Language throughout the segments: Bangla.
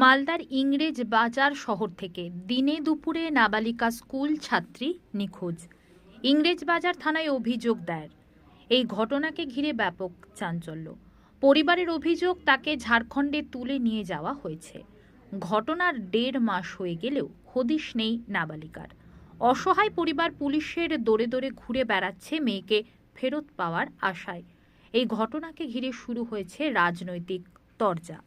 মালদার ইংরেজ বাজার শহর থেকে দিনে দুপুরে নাবালিকা স্কুল ছাত্রী নিখোঁজ। ইংরেজ বাজার থানায় অভিযোগ দায়ের। এই ঘটনাকে ঘিরে ব্যাপক চাঞ্চল্য। পরিবারের অভিযোগ, তাকে ঝাড়খণ্ডে তুলে নিয়ে যাওয়া হয়েছে। ঘটনার দেড় মাস হয়ে গেলেও হদিশ নেই নাবালিকার। অসহায় পরিবার পুলিশের দোরে দোরে ঘুরে বেড়াচ্ছে মেয়েকে ফেরত পাওয়ার আশায়। এই ঘটনাকে ঘিরে শুরু হয়েছে রাজনৈতিক তরজা।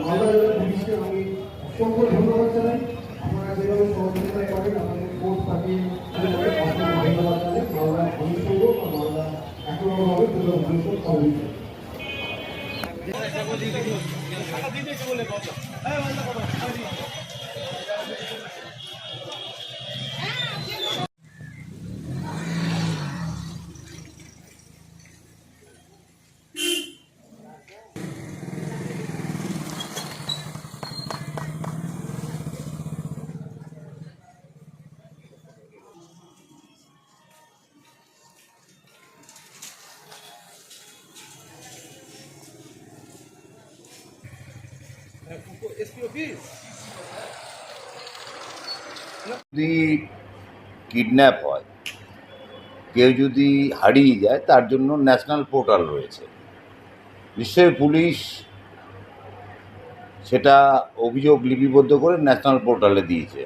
মালদা জেলা পুলিশকে আমি অসংখ্য ধন্যবাদ জানাই। আপনারা যেভাবে সহযোগিতা করেন, আমাদের কোর্ট পাঠিয়ে ধন্যবাদ জানাই। মালদা অনুসঙ্গ বা মালদা এক নম্বরভাবে দুটো যদি কিডন্যাপ হয়, কেউ যদি হারিয়ে যায়, তার জন্য ন্যাশনাল পোর্টাল রয়েছে। নিশ্চয়ই পুলিশ সেটা অভিযোগ লিপিবদ্ধ করে ন্যাশনাল পোর্টালে দিয়েছে।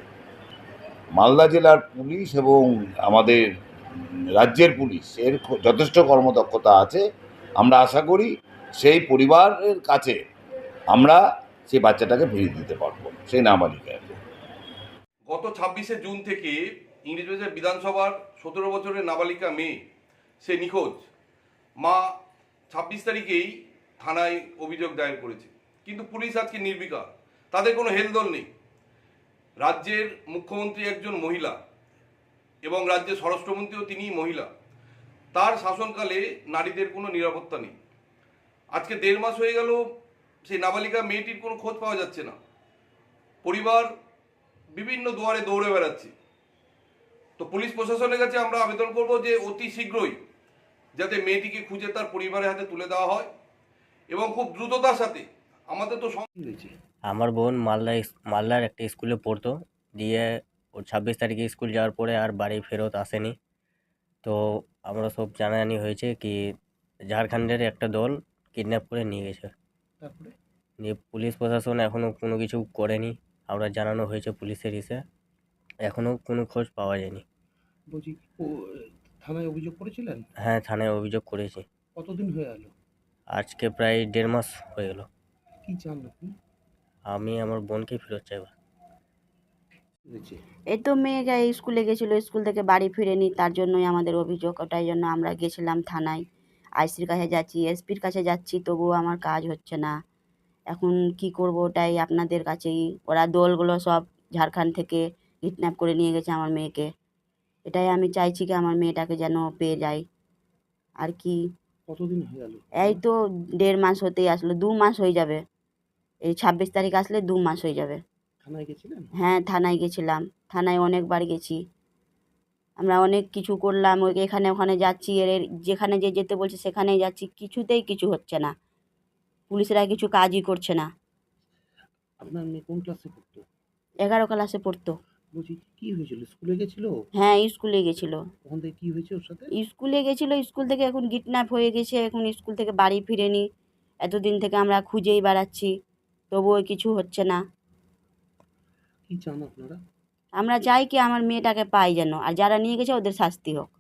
মালদা জেলার পুলিশ এবং আমাদের রাজ্যের পুলিশ, এর যথেষ্ট কর্মদক্ষতা আছে। আমরা আশা করি সেই পরিবারের কাছে আমরা সেই বাচ্চাটাকে ফিরিয়ে দিতে পারব, সেই নাবালিকাকে গত ছাব্বিশে জুন থেকে ইংরেজবাজার বিধানসভার সতেরো বছরের নাবালিকা মেয়ে, সে নিখোঁজ। মা ছাব্বিশ তারিখেই থানায় অভিযোগ দায়ের করেছে। কিন্তু পুলিশ আজকে নির্বিকার, তাদের কোনো হেলদোল নেই। রাজ্যের মুখ্যমন্ত্রী একজন মহিলা এবং রাজ্যের স্বরাষ্ট্রমন্ত্রীও তিনি মহিলা। তার শাসনকালে নারীদের কোনো নিরাপত্তা নেই। আজকে দেড় মাস হয়ে গেল সেই নাবালিকা মেয়েটির কোনো খোঁজ পাওয়া যাচ্ছে না। পরিবার বিভিন্ন দুয়ারে দৌড়ে বেড়াচ্ছে। তো পুলিশ প্রশাসনের কাছে আমরা আবেদন করব যে অতি শীঘ্রই যাতে মেয়েটিকে খুঁজে তার পরিবারের হাতে তুলে দেওয়া হয় এবং খুব দ্রুততার সাথে আমাদের তো আমার বোন মালদা মালদার একটা স্কুলে পড়তো। দিয়ে ও ছাব্বিশ তারিখে স্কুল যাওয়ার পরে আর বাড়ি ফেরত আসেনি। তো আমরা সব জানাজানি হয়েছে কি ঝাড়খণ্ডের একটা দল কিডন্যাপ করে নিয়ে গেছে। তারপরে? নিয়ে পুলিশ প্রশাসন এখনও কোনো কিছু করেনি। আমরা জানানো হয়েছে পুলিশের ইসে এখনও কোনো খোঁজ পাওয়া যায়নি। বলছি ও থানায় অভিযোগ করেছিলেন? হ্যাঁ থানায় অভিযোগ করেছি। কতদিন হয়ে গেল? আজকে প্রায় দেড় মাস হয়ে গেল। কি চান আপনি? আমি আমার বোনকে ফেরত চাইব। এই তো মেয়ে যায় স্কুলে গেছিল স্কুল থেকে বাড়ি ফিরেনি তার জন্যই আমাদের অভিযোগ ওটাই জন্য আমরা গেছিলাম থানায়। আইসির কাছে যাচ্ছি এসপির কাছে যাচ্ছি তবুও আমার কাজ হচ্ছে না। এখন কি করব ওটাই আপনাদের কাছেই। ওরা দলগুলো সব ঝাড়খণ্ড থেকে কিডন্যাপ করে নিয়ে গেছে আমার মেয়েকে। এটাই আমি চাইছি কি আমার মেয়েটাকে যেন পেয়ে যাই আর কি? কতদিন হয়ে গেল? এই তো দেড় মাস হতেই আসলো দু মাস হয়ে যাবে। এই ছাব্বিশ তারিখ আসলে দু মাস হয়ে যাবে। থানায় গেছিলেন? হ্যাঁ থানায় গেছিলাম। থানায় অনেকবার গেছি। আমরা অনেক কিছু করলাম ওই এখানে ওখানে যাচ্ছি এর যেখানে যে যেতে বলছে সেখানেই যাচ্ছি কিছুতেই কিছু হচ্ছে না। পুলিশরা কিছু কাজই করছে না। আপনার মেয়ে কোন ক্লাসে পড়তো? এগারো ক্লাসে পড়তো। বলছি কি হয়েছিল? স্কুলে গেছিল? হ্যাঁ স্কুলে গেছিল। ওখান থেকে কি হয়েছে ওর সাথে? স্কুলে গেছিল স্কুল থেকে এখন কিডন্যাপ হয়ে গেছে এখন স্কুল থেকে বাড়ি ফিরেনি। এতদিন থেকে আমরা খুঁজেই বেড়াচ্ছি তবুও কিছু হচ্ছে না। কি চান আপনারা? আমরা চাই কি আমার মেয়েটাকে পাই যেন আর যারা নিয়ে গেছে ওদের শাস্তি হোক।